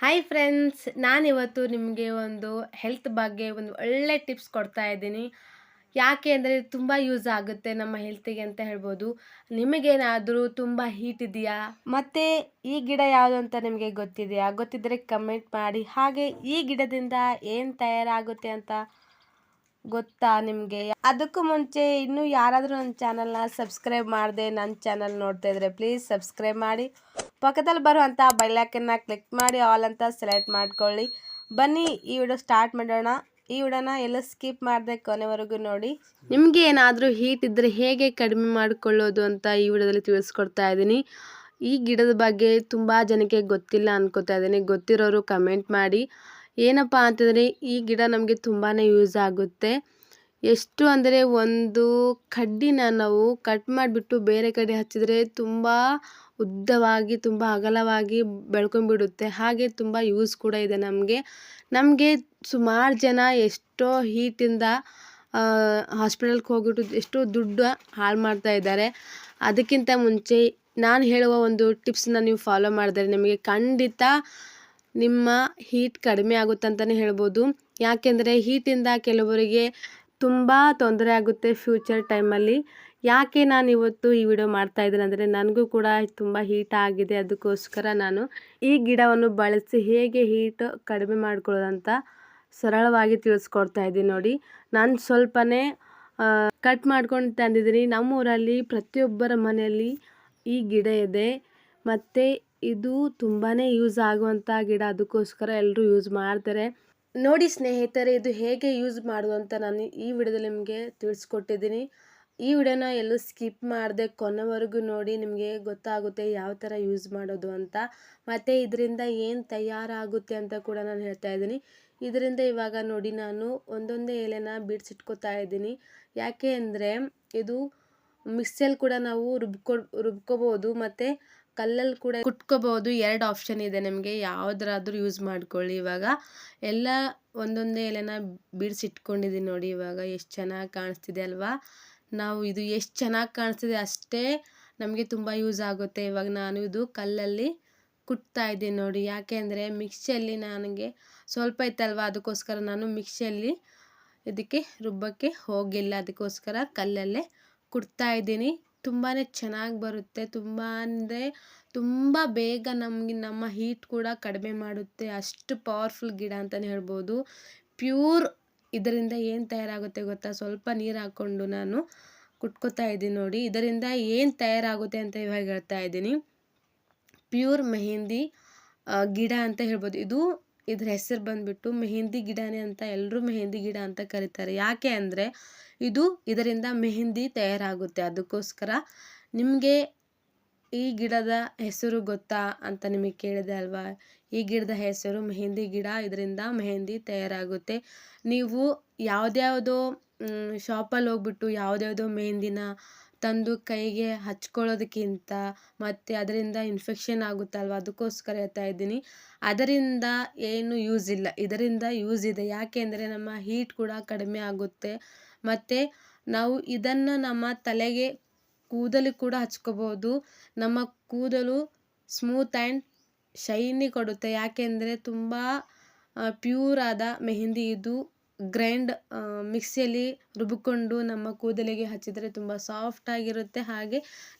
Hi friends ನಾನಿವತ್ತು ನಿಮಗೆ ಒಂದು ಹೆಲ್ತ್ ಬಗ್ಗೆ ಒಂದು ಒಳ್ಳೆ ಟಿಪ್ಸ್ ಕೊಡ್ತಾ ಇದ್ದೀನಿ. ಯಾಕೆ ಅಂದರೆ ತುಂಬ ಯೂಸ್ ಆಗುತ್ತೆ ನಮ್ಮ ಹೆಲ್ತಿಗೆ ಅಂತ ಹೇಳ್ಬೋದು. ನಿಮಗೇನಾದರೂ ತುಂಬ ಹೀಟ್ ಇದೆಯಾ? ಮತ್ತು ಈ ಗಿಡ ಯಾವುದು ಅಂತ ನಿಮಗೆ ಗೊತ್ತಿದೆಯಾ? ಗೊತ್ತಿದ್ದರೆ ಕಮೆಂಟ್ ಮಾಡಿ. ಹಾಗೆ ಈ ಗಿಡದಿಂದ ಏನು ತಯಾರಾಗುತ್ತೆ ಅಂತ ಗೊತ್ತಾ ನಿಮಗೆ? ಅದಕ್ಕೂ ಮುಂಚೆ ಇನ್ನೂ ಯಾರಾದರೂ ನನ್ನ ಚಾನಲ್ನ ಸಬ್ಸ್ಕ್ರೈಬ್ ಮಾಡಿದೆ ನನ್ನ ಚಾನಲ್ ನೋಡ್ತಾ ಇದ್ರೆ ಪ್ಲೀಸ್ ಸಬ್ಸ್ಕ್ರೈಬ್ ಮಾಡಿ. ಪಕ್ಕದಲ್ಲಿ ಬರುವಂಥ ಬೈಲಾಕನ್ನು ಕ್ಲಿಕ್ ಮಾಡಿ ಆಲ್ ಅಂತ ಸೆಲೆಕ್ಟ್ ಮಾಡ್ಕೊಳ್ಳಿ. ಬನ್ನಿ, ಈ ವಿಡಿಯೋ ಸ್ಟಾರ್ಟ್ ಮಾಡೋಣ. ಈ ವಿಡಿಯೋನ ಎಲ್ಲ ಸ್ಕಿಪ್ ಮಾಡಿದೆ ಕೊನೆವರೆಗೂ ನೋಡಿ. ನಿಮಗೆ ಏನಾದರೂ ಹೀಟ್ ಇದ್ದರೆ ಹೇಗೆ ಕಡಿಮೆ ಮಾಡಿಕೊಳ್ಳೋದು ಅಂತ ಈ ವಿಡಿಯೋದಲ್ಲಿ ತಿಳಿಸ್ಕೊಡ್ತಾ ಇದ್ದೀನಿ. ಈ ಗಿಡದ ಬಗ್ಗೆ ತುಂಬ ಜನಕ್ಕೆ ಗೊತ್ತಿಲ್ಲ ಅನ್ಕೋತಾ ಇದ್ದೀನಿ. ಗೊತ್ತಿರೋರು ಕಮೆಂಟ್ ಮಾಡಿ. ಏನಪ್ಪ ಅಂತಂದರೆ, ಈ ಗಿಡ ನಮಗೆ ತುಂಬಾ ಯೂಸ್ ಆಗುತ್ತೆ. ಎಷ್ಟು ಅಂದರೆ ಒಂದು ಕಡ್ಡಿನ ನಾವು ಕಟ್ ಮಾಡಿಬಿಟ್ಟು ಬೇರೆ ಕಡೆ ಹಚ್ಚಿದರೆ ತುಂಬ ಉದ್ದವಾಗಿ, ತುಂಬ ಅಗಲವಾಗಿ ಬೆಳ್ಕೊಂಡ್ಬಿಡುತ್ತೆ. ಹಾಗೆ ತುಂಬ ಯೂಸ್ ಕೂಡ ಇದೆ ನಮಗೆ. ನಮಗೆ ಸುಮಾರು ಜನ ಎಷ್ಟೋ ಹೀಟಿಂದ ಹಾಸ್ಪಿಟಲ್ಗೆ ಹೋಗಿಬಿಟ್ಟು ಎಷ್ಟೋ ದುಡ್ಡು ಹಾಳು ಮಾಡ್ತಾ ಇದ್ದಾರೆ. ಅದಕ್ಕಿಂತ ಮುಂಚೆ ನಾನು ಹೇಳುವ ಒಂದು ಟಿಪ್ಸನ್ನ ನೀವು ಫಾಲೋ ಮಾಡಿದರೆ ನಿಮಗೆ ಖಂಡಿತ ನಿಮ್ಮ ಹೀಟ್ ಕಡಿಮೆ ಆಗುತ್ತಂತಲೇ ಹೇಳ್ಬೋದು. ಯಾಕೆಂದರೆ ಹೀಟಿಂದ ಕೆಲವರಿಗೆ ತುಂಬ ತೊಂದರೆ ಆಗುತ್ತೆ ಫ್ಯೂಚರ್ ಟೈಮಲ್ಲಿ. ಯಾಕೆ ನಾನು ಇವತ್ತು ಈ ವಿಡಿಯೋ ಮಾಡ್ತಾ ಇದ್ದೀನಿ ಅಂದರೆ ನನಗೂ ಕೂಡ ತುಂಬ ಹೀಟ್ ಆಗಿದೆ. ಅದಕ್ಕೋಸ್ಕರ ನಾನು ಈ ಗಿಡವನ್ನು ಬಳಸಿ ಹೇಗೆ ಹೀಟ್ ಕಡಿಮೆ ಮಾಡ್ಕೊಳ್ಳೋದಂತ ಸರಳವಾಗಿ ತಿಳಿಸ್ಕೊಡ್ತಾ ಇದ್ದೀನಿ ನೋಡಿ. ನಾನು ಸ್ವಲ್ಪನೇ ಕಟ್ ಮಾಡ್ಕೊಂಡು ತಂದಿದ್ದೀನಿ. ನಮ್ಮೂರಲ್ಲಿ ಪ್ರತಿಯೊಬ್ಬರ ಮನೆಯಲ್ಲಿ ಈ ಗಿಡ ಇದೆ. ಮತ್ತು ಇದು ತುಂಬಾ ಯೂಸ್ ಆಗುವಂಥ ಗಿಡ. ಅದಕ್ಕೋಸ್ಕರ ಎಲ್ಲರೂ ಯೂಸ್ ಮಾಡ್ತಾರೆ. ನೋಡಿ ಸ್ನೇಹಿತರೆ, ಇದು ಹೇಗೆ ಯೂಸ್ ಮಾಡೋದು ಅಂತ ನಾನು ಈ ವಿಡಿಯೋದಲ್ಲಿ ನಿಮಗೆ ತಿಳಿಸ್ಕೊಟ್ಟಿದ್ದೀನಿ. ಈ ವಿಡಿಯೋನ ಎಲ್ಲೂ ಸ್ಕಿಪ್ ಮಾಡದೆ, ಕೊನೆವರೆಗೂ ನೋಡಿ ನಿಮಗೆ ಗೊತ್ತಾಗುತ್ತೆ ಯಾವ ಥರ ಯೂಸ್ ಮಾಡೋದು ಅಂತ. ಮತ್ತು ಇದರಿಂದ ಏನು ತಯಾರಾಗುತ್ತೆ ಅಂತ ಕೂಡ ನಾನು ಹೇಳ್ತಾ ಇದ್ದೀನಿ. ಇದರಿಂದ ಇವಾಗ ನೋಡಿ ನಾನು ಒಂದೊಂದೇ ಎಲೆನ ಬಿಡಿಸಿಟ್ಕೋತಾ ಇದ್ದೀನಿ. ಯಾಕೆ ಅಂದರೆ, ಇದು ಮಿಕ್ಸಲ್ಲಿ ಕೂಡ ನಾವು ರುಬ್ಕೊ, ರುಬ್ಕೋಬೋದು, ಮತ್ತು ಕಲ್ಲಲ್ಲಿ ಕೂಡ ಕುಟ್ಕೋಬಹುದು. ಎರಡು ಆಪ್ಷನ್ ಇದೆ ನಿಮಗೆ. ಯಾವುದರಾದ್ರೂ ಯೂಸ್ ಮಾಡ್ಕೊಳ್ಳಿ. ಇವಾಗ ಎಲ್ಲ ಒಂದೊಂದೇ ಎಲೆನ ಬಿಡಿಸಿಟ್ಕೊಂಡಿದ್ದೀನಿ ನೋಡಿ ಇವಾಗ. ಎಷ್ಟು ಚೆನ್ನಾಗಿ ಕಾಣಿಸ್ತಿದೆ ಅಲ್ವಾ? ನಾವು ಇದು ಎಷ್ಟು ಚೆನ್ನಾಗಿ ಕಾಣಿಸ್ತಿದೆ ಅಷ್ಟೇ ನಮಗೆ ತುಂಬ ಯೂಸ್ ಆಗುತ್ತೆ. ಇವಾಗ ನಾನು ಇದು ಕಲ್ಲಲ್ಲಿ ಕುಟ್ತಾ ಇದ್ದೀನಿ ನೋಡಿ. ಯಾಕೆ ಅಂದರೆ ಮಿಕ್ಸಿಯಲ್ಲಿ ನನಗೆ ಸ್ವಲ್ಪ ಇತ್ತಲ್ವ? ಅದಕ್ಕೋಸ್ಕರ ನಾನು ಮಿಕ್ಸಿಯಲ್ಲಿ ಇದಕ್ಕೆ ರುಬ್ಬಕ್ಕೆ ಹೋಗಿಲ್ಲ. ಅದಕ್ಕೋಸ್ಕರ ಕಲ್ಲಲ್ಲೇ ಕುಡ್ತಾ ಇದ್ದೀನಿ. ತುಂಬಾ ಚೆನ್ನಾಗಿ ಬರುತ್ತೆ. ತುಂಬ ಅಂದರೆ ತುಂಬ ಬೇಗ ನಮಗೆ ನಮ್ಮ ಹೀಟ್ ಕೂಡ ಕಡಿಮೆ ಮಾಡುತ್ತೆ. ಅಷ್ಟು ಪವರ್ಫುಲ್ ಗಿಡ ಅಂತಲೇ ಹೇಳ್ಬೋದು. ಪ್ಯೂರ್ ಇದರಿಂದ ಏನು ತಯಾರಾಗುತ್ತೆ ಗೊತ್ತಾ? ಸ್ವಲ್ಪ ನೀರು ಹಾಕ್ಕೊಂಡು ನಾನು ಕುಟ್ಕೋತಾ ಇದ್ದೀನಿ ನೋಡಿ. ಇದರಿಂದ ಏನು ತಯಾರಾಗುತ್ತೆ ಅಂತ ಇವಾಗ ಹೇಳ್ತಾ ಇದ್ದೀನಿ. ಪ್ಯೂರ್ ಮೆಹಂದಿ ಗಿಡ ಅಂತ ಹೇಳ್ಬೋದು. ಇದು ಇದ್ರ ಹೆಸರು ಬಂದುಬಿಟ್ಟು ಮೆಹಂದಿ ಗಿಡನೇ ಅಂತ ಎಲ್ಲರೂ ಮೆಹಂದಿ ಗಿಡ ಅಂತ ಕರೀತಾರೆ. ಯಾಕೆ ಅಂದರೆ ಇದು ಇದರಿಂದ ಮೆಹಂದಿ ತಯಾರಾಗುತ್ತೆ. ಅದಕ್ಕೋಸ್ಕರ ನಿಮಗೆ ಈ ಗಿಡದ ಹೆಸರು ಗೊತ್ತಾ ಅಂತ ನಿಮಗೆ ಕೇಳಿದೆ ಅಲ್ವಾ? ಈ ಗಿಡದ ಹೆಸರು ಮೆಹಂದಿ ಗಿಡ, ಇದರಿಂದ ಮೆಹಂದಿ ತಯಾರಾಗುತ್ತೆ. ನೀವು ಯಾವುದ್ಯಾವುದೋ ಶಾಪಲ್ಲಿ ಹೋಗ್ಬಿಟ್ಟು ಯಾವುದ್ಯಾವುದೋ ಮೆಹಂದಿನ ತಂದು ಕೈಗೆ ಹಚ್ಕೊಳ್ಳೋದಕ್ಕಿಂತ ಮತ್ತು ಅದರಿಂದ ಇನ್ಫೆಕ್ಷನ್ ಆಗುತ್ತಲ್ವ? ಅದಕ್ಕೋಸ್ಕರ ಹೇಳ್ತಾ ಇದ್ದೀನಿ. ಅದರಿಂದ ಏನು ಯೂಸ್ ಇಲ್ಲ. ಇದರಿಂದ ಯೂಸ್ ಇದೆ. ಯಾಕೆ ಅಂದರೆ ನಮ್ಮ ಹೀಟ್ ಕೂಡ ಕಡಿಮೆ ಆಗುತ್ತೆ. ಮತ್ತು ನಾವು ಇದನ್ನು ನಮ್ಮ ತಲೆಗೆ ಕೂದಲು ಕೂಡ ಹಚ್ಕೋಬೋದು. ನಮ್ಮ ಕೂದಲು ಸ್ಮೂತ್ ಆ್ಯಂಡ್ ಶೈನಿ ಕೊಡುತ್ತೆ. ಯಾಕೆಂದರೆ ತುಂಬ ಪ್ಯೂರಾದ ಆದ ಮೆಹಂದಿ ಇದು ಗ್ರೈಂಡ್ ಮಿಕ್ಸಿಯಲ್ಲಿ ರುಬ್ಬಿಕೊಂಡು ನಮ್ಮ ಕೂದಲಿಗೆ ಹಚ್ಚಿದರೆ ತುಂಬ ಸಾಫ್ಟ್ ಆಗಿರುತ್ತೆ. ಹಾಗೆ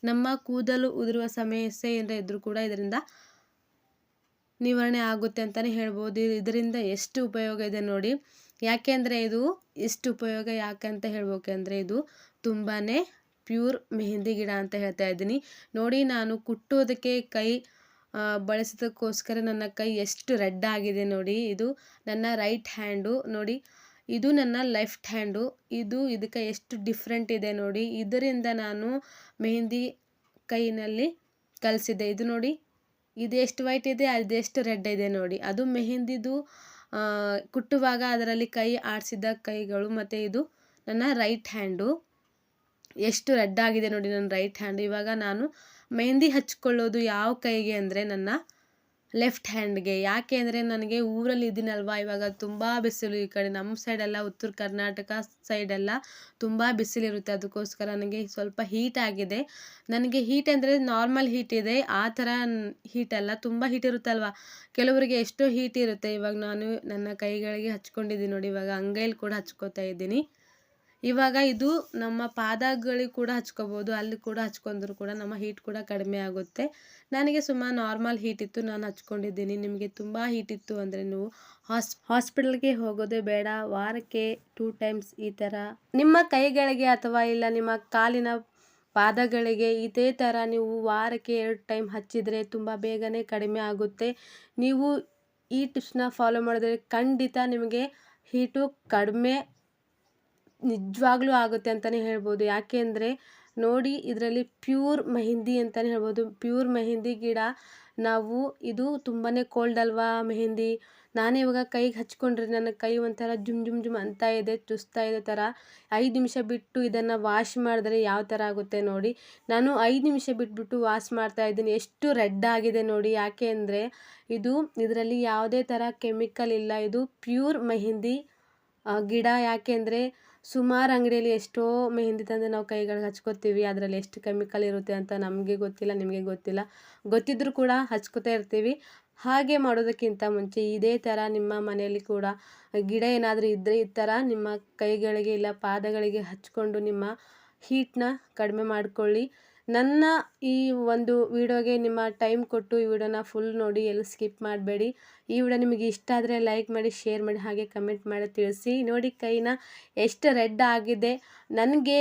ನಮ್ಮ ಕೂದಲು ಉದುರುವ ಸಮಸ್ಯೆ ಏನರ ಇದ್ದರೂ ಕೂಡ ಇದರಿಂದ ನಿವಾರಣೆ ಆಗುತ್ತೆ ಅಂತಲೇ ಹೇಳ್ಬೋದು. ಇದರಿಂದ ಎಷ್ಟು ಉಪಯೋಗ ಇದೆ ನೋಡಿ. ಯಾಕೆ ಅಂದರೆ ಇದು ಎಷ್ಟು ಉಪಯೋಗ, ಯಾಕೆ ಅಂತ ಹೇಳ್ಬೇಕಂದ್ರೆ ಇದು ತುಂಬಾ ಪ್ಯೂರ್ ಮೆಹಂದಿ ಗಿಡ ಅಂತ ಹೇಳ್ತಾ ಇದ್ದೀನಿ. ನೋಡಿ, ನಾನು ಕುಟ್ಟೋದಕ್ಕೆ ಕೈ ಬಳಸೋದಕ್ಕೋಸ್ಕರ ನನ್ನ ಕೈ ಎಷ್ಟು ರೆಡ್ ಆಗಿದೆ ನೋಡಿ. ಇದು ನನ್ನ ರೈಟ್ ಹ್ಯಾಂಡು ನೋಡಿ. ಇದು ನನ್ನ ಲೆಫ್ಟ್ ಹ್ಯಾಂಡು. ಇದು ಇದಕ್ಕೆ ಎಷ್ಟು ಡಿಫ್ರೆಂಟ್ ಇದೆ ನೋಡಿ. ಇದರಿಂದ ನಾನು ಮೆಹಂದಿ ಕೈನಲ್ಲಿ ಕಲಿಸಿದೆ ಇದು ನೋಡಿ, ಇದು ಎಷ್ಟು ವೈಟ್ ಇದೆ ಅದೆಷ್ಟು ರೆಡ್ ಇದೆ ನೋಡಿ. ಅದು ಮೆಹಂದಿದು ಕುಟ್ಟುವಾಗ ಅದರಲ್ಲಿ ಕೈ ಆಡಿಸಿದ ಕೈಗಳು ಮತ್ತು ಇದು ನನ್ನ ರೈಟ್ ಹ್ಯಾಂಡು. ಎಷ್ಟು ರೆಡ್ ಆಗಿದೆ ನೋಡಿ ನನ್ನ ರೈಟ್ ಹ್ಯಾಂಡ್. ಇವಾಗ ನಾನು ಮೆಹಂದಿ ಹಚ್ಕೊಳ್ಳೋದು ಯಾವ ಕೈಗೆ ಅಂದರೆ ನನ್ನ ಲೆಫ್ಟ್ ಹ್ಯಾಂಡ್ಗೆ. ಯಾಕೆ ಅಂದರೆ ನನಗೆ ಊರಲ್ಲಿ ಇದ್ದೀನಲ್ವ ಇವಾಗ ತುಂಬ ಬಿಸಿಲು ಈ ಕಡೆ ನಮ್ಮ ಸೈಡೆಲ್ಲ ಉತ್ತರ ಕರ್ನಾಟಕ ಸೈಡೆಲ್ಲ ತುಂಬ ಬಿಸಿಲಿರುತ್ತೆ. ಅದಕ್ಕೋಸ್ಕರ ನನಗೆ ಸ್ವಲ್ಪ ಹೀಟ್ ಆಗಿದೆ. ನನಗೆ ಹೀಟ್ ಅಂದರೆ ನಾರ್ಮಲ್ ಹೀಟ್ ಇದೆ. ಆ ಥರ ಹೀಟ್ ಅಲ್ಲ. ತುಂಬ ಹೀಟ್ ಇರುತ್ತಲ್ವ? ಕೆಲವರಿಗೆ ಎಷ್ಟೋ ಹೀಟ್ ಇರುತ್ತೆ. ಇವಾಗ ನಾನು ನನ್ನ ಕೈಗಳಿಗೆ ಹಚ್ಕೊಂಡಿದ್ದೀನಿ ನೋಡಿ. ಇವಾಗ ಅಂಗೈಲಿ ಕೂಡ ಹಚ್ಕೋತಾ ಇದ್ದೀನಿ. ಇವಾಗ ಇದು ನಮ್ಮ ಪಾದಗಳಿಗೆ ಕೂಡ ಹಚ್ಕೋಬೋದು, ಅಲ್ಲಿ ಕೂಡ ಹಚ್ಕೊಂಡ್ರು ಕೂಡ ನಮ್ಮ ಹೀಟ್ ಕೂಡ ಕಡಿಮೆ ಆಗುತ್ತೆ. ನನಗೆ ಸುಮಾರು ನಾರ್ಮಲ್ ಹೀಟ್ ಇತ್ತು, ನಾನು ಹಚ್ಕೊಂಡಿದ್ದೀನಿ. ನಿಮಗೆ ತುಂಬ ಹೀಟ್ ಇತ್ತು ಅಂದರೆ ನೀವು ಹಾಸ್ ಹಾಸ್ಪಿಟಲ್ಗೆ ಹೋಗೋದೇ ಬೇಡ. ವಾರಕ್ಕೆ ಟೂ ಟೈಮ್ಸ್ ಈ ಥರ ನಿಮ್ಮ ಕೈಗಳಿಗೆ ಅಥವಾ ಇಲ್ಲ ನಿಮ್ಮ ಕಾಲಿನ ಪಾದಗಳಿಗೆ ಇದೇ ಥರ ನೀವು ವಾರಕ್ಕೆ ಎರಡು ಟೈಮ್ ಹಚ್ಚಿದರೆ ತುಂಬ ಬೇಗನೆ ಕಡಿಮೆ ಆಗುತ್ತೆ. ನೀವು ಈ ಟಿಪ್ಸ್ನ ಫಾಲೋ ಮಾಡಿದ್ರೆ ಖಂಡಿತ ನಿಮಗೆ ಹೀಟು ಕಡಿಮೆ ನಿಜವಾಗ್ಲೂ ಆಗುತ್ತೆ ಅಂತಲೇ ಹೇಳ್ಬೋದು. ಯಾಕೆ ಅಂದರೆ ನೋಡಿ, ಇದರಲ್ಲಿ ಪ್ಯೂರ್ ಮೆಹಂದಿ ಅಂತಲೇ ಹೇಳ್ಬೋದು. ಪ್ಯೂರ್ ಮೆಹಂದಿ ಗಿಡ, ನಾವು ಇದು ತುಂಬಾ ಕೋಲ್ಡ್ ಅಲ್ವಾ ಮೆಹಂದಿ? ನಾನೇ ಇವಾಗ ಕೈಗೆ ಹಚ್ಕೊಂಡ್ರೆ ನನ್ನ ಕೈ ಒಂಥರ ಜುಮ್ ಜುಮ್ ಜುಮ್ ಅಂತ ಇದೆ, ಚುಸ್ತಾ ಇದೆ ಥರ ಐದು ನಿಮಿಷ ಬಿಟ್ಟು ಇದನ್ನು ವಾಶ್ ಮಾಡಿದ್ರೆ ಯಾವ ಥರ ಆಗುತ್ತೆ ನೋಡಿ. ನಾನು ಐದು ನಿಮಿಷ ಬಿಟ್ಬಿಟ್ಟು ವಾಶ್ ಮಾಡ್ತಾ ಇದ್ದೀನಿ. ಎಷ್ಟು ರೆಡ್ ಆಗಿದೆ ನೋಡಿ. ಯಾಕೆ ಅಂದರೆ ಇದು ಇದರಲ್ಲಿ ಯಾವುದೇ ಥರ ಕೆಮಿಕಲ್ ಇಲ್ಲ. ಇದು ಪ್ಯೂರ್ ಮೆಹಂದಿ ಗಿಡ. ಯಾಕೆ ಅಂದರೆ ಸುಮಾರು ಅಂಗಡಿಯಲ್ಲಿ ಎಷ್ಟೋ ಮೆಹಂದಿ ತಂದು ನಾವು ಕೈಗಳಿಗೆ ಹಚ್ಕೋತೀವಿ. ಅದರಲ್ಲಿ ಎಷ್ಟು ಕೆಮಿಕಲ್ ಇರುತ್ತೆ ಅಂತ ನಮಗೆ ಗೊತ್ತಿಲ್ಲ, ನಿಮಗೆ ಗೊತ್ತಿಲ್ಲ. ಗೊತ್ತಿದ್ದರೂ ಕೂಡ ಹಚ್ಕೋತಾ ಇರ್ತೀವಿ. ಹಾಗೆ ಮಾಡೋದಕ್ಕಿಂತ ಮುಂಚೆ ಇದೇ ಥರ ನಿಮ್ಮ ಮನೆಯಲ್ಲಿ ಕೂಡ ಗಿಡ ಏನಾದರೂ ಇದ್ದರೆ ಈ ಥರ ನಿಮ್ಮ ಕೈಗಳಿಗೆ ಇಲ್ಲ, ಪಾದಗಳಿಗೆ ಹಚ್ಕೊಂಡು ನಿಮ್ಮ ಹೀಟ್ನ ಕಡಿಮೆ ಮಾಡಿಕೊಳ್ಳಿ. ನನ್ನ ಈ ಒಂದು ವಿಡಿಯೋಗೆ ನಿಮ್ಮ ಟೈಮ್ ಕೊಟ್ಟು ಈ ವಿಡಿಯೋನ ಫುಲ್ ನೋಡಿ ಎಲ್ಲಿ ಸ್ಕಿಪ್ ಮಾಡಬೇಡಿ. ಈ ವಿಡಿಯೋ ನಿಮಗೆ ಇಷ್ಟ ಆದರೆ ಲೈಕ್ ಮಾಡಿ, ಶೇರ್ ಮಾಡಿ, ಹಾಗೆ ಕಮೆಂಟ್ ಮಾಡಿ ತಿಳಿಸಿ. ನೋಡಿ ಕೈನ, ಎಷ್ಟು ರೆಡ್ ಆಗಿದೆ. ನನಗೆ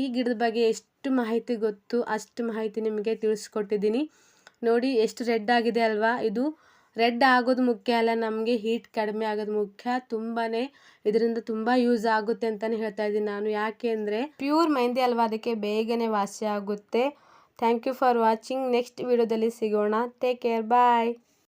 ಈ ಗಿಡದ ಬಗ್ಗೆ ಎಷ್ಟು ಮಾಹಿತಿ ಗೊತ್ತು ಅಷ್ಟು ಮಾಹಿತಿ ನಿಮಗೆ ತಿಳಿಸ್ಕೊಟ್ಟಿದ್ದೀನಿ. ನೋಡಿ, ಎಷ್ಟು ರೆಡ್ ಆಗಿದೆ ಅಲ್ವಾ? ಇದು ರೆಡ್ ಆಗೋದು ಮುಖ್ಯ ಅಲ್ಲ, ನಮಗೆ ಹೀಟ್ ಕಡಿಮೆ ಆಗೋದು ಮುಖ್ಯ. ತುಂಬಾ ಇದರಿಂದ ತುಂಬ ಯೂಸ್ ಆಗುತ್ತೆ ಅಂತಲೇ ಹೇಳ್ತಾ ಇದ್ದೀನಿ ನಾನು. ಯಾಕೆ ಅಂದರೆ ಪ್ಯೂರ್ ಮೆಹಂದಿ ಅಲ್ವಾ, ಅದಕ್ಕೆ ಬೇಗನೆ ವಾಸಿ ಆಗುತ್ತೆ. Thank you for watching next ವಿಡಿಯೋದಲ್ಲಿ ಸಿಗೋಣ. Take care bye